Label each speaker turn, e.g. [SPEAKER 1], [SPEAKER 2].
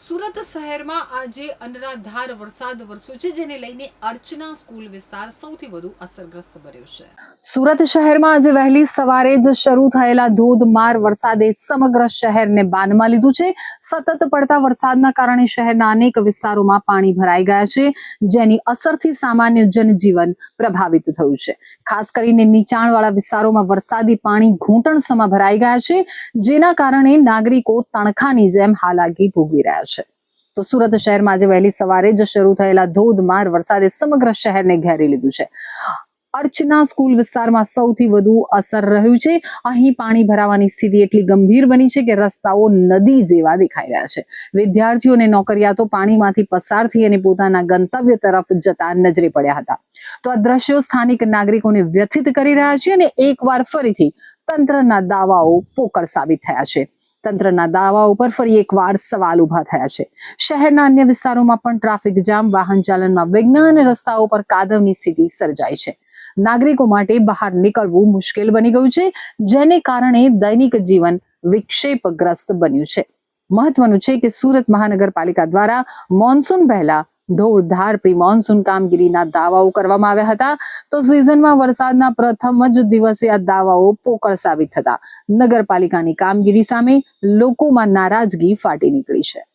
[SPEAKER 1] સુરત શહેરમાં આજે અનરાધાર વરસાદ વરસ્યો છે, જેને લઈને અર્ચના સ્કૂલ વિસ્તાર સૌથી વધુ અસરગ્રસ્ત બન્યો છે. સુરત શહેરમાં આજે વહેલી સવારે જ શરૂ થયેલા ધોધમાર વરસાદે સમગ્ર શહેરને બાનમાં લીધું છે. સતત પડતા વરસાદના કારણે શહેરના અનેક વિસ્તારોમાં પાણી ભરાઈ ગયા છે, જેની અસરથી સામાન્ય જનજીવન પ્રભાવિત થયું છે. ખાસ કરીને નીચાણવાળા વિસ્તારોમાં વરસાદી પાણી ઘૂંટણસમાં ભરાઈ ગયા છે, જેના કારણે નાગરિકો તણખાની જેમ હાલાકી ભોગવી રહ્યા છે. તો સુરત શહેરમાં આજે વહેલી સવારે જ શરૂ થયેલા ધોધમાર વરસાદે સમગ્ર શહેરને ઘેરી લીધું છે. અર્ચના સ્કૂલ વિસ્તારમાં સૌથી વધુ અસર રહ્યું છે. અહીં પાણી ભરાવાની સ્થિતિ એટલી ગંભીર બની છે કે રસ્તાઓ નદી જેવા દેખાઈ રહ્યા છે. વિદ્યાર્થીઓ અને નોકરિયાતો પાણીમાંથી પસાર થઈ અને પોતાના ગંતવ્ય તરફ જતા નજરે પડ્યા હતા. તો આ દ્રશ્યો સ્થાનિક નાગરિકોને વ્યથિત કરી રહ્યા છે અને એકવાર ફરીથી તંત્રના દાવાઓ પોકળ સાબિત થયા છે. તંત્રના દાવાઓ પર ફરી એકવાર સવાલ ઊભા થયા છે. શહેરના અન્ય વિસ્તારોમાં પણ ટ્રાફિક જામ, વાહન ચાલનમાં વિઘ્ન અને રસ્તાઓ પર કાદવની સ્થિતિ સર્જાઈ છે. નાગરિકો માટે બહાર નીકળવું મુશ્કેલ બની ગયું છે, જેને કારણે દૈનિક જીવન વિક્ષેપગ્રસ્ત બન્યું છે. મહત્વનું છે કે સુરત મહાનગરપાલિકા દ્વારા મોન્સૂન પહેલા ઢોરધાર પ્રી મોન્સૂન કામગીરીના દાવાઓ કરવામાં આવ્યા હતા. તો સિઝનમાં વરસાદના પ્રથમ જ દિવસે આ દાવાઓ પોકળ સાબિત થતા. નગરપાલિકાની કામગીરી સામે લોકોમાં નારાજગી ફાટી નીકળી છે.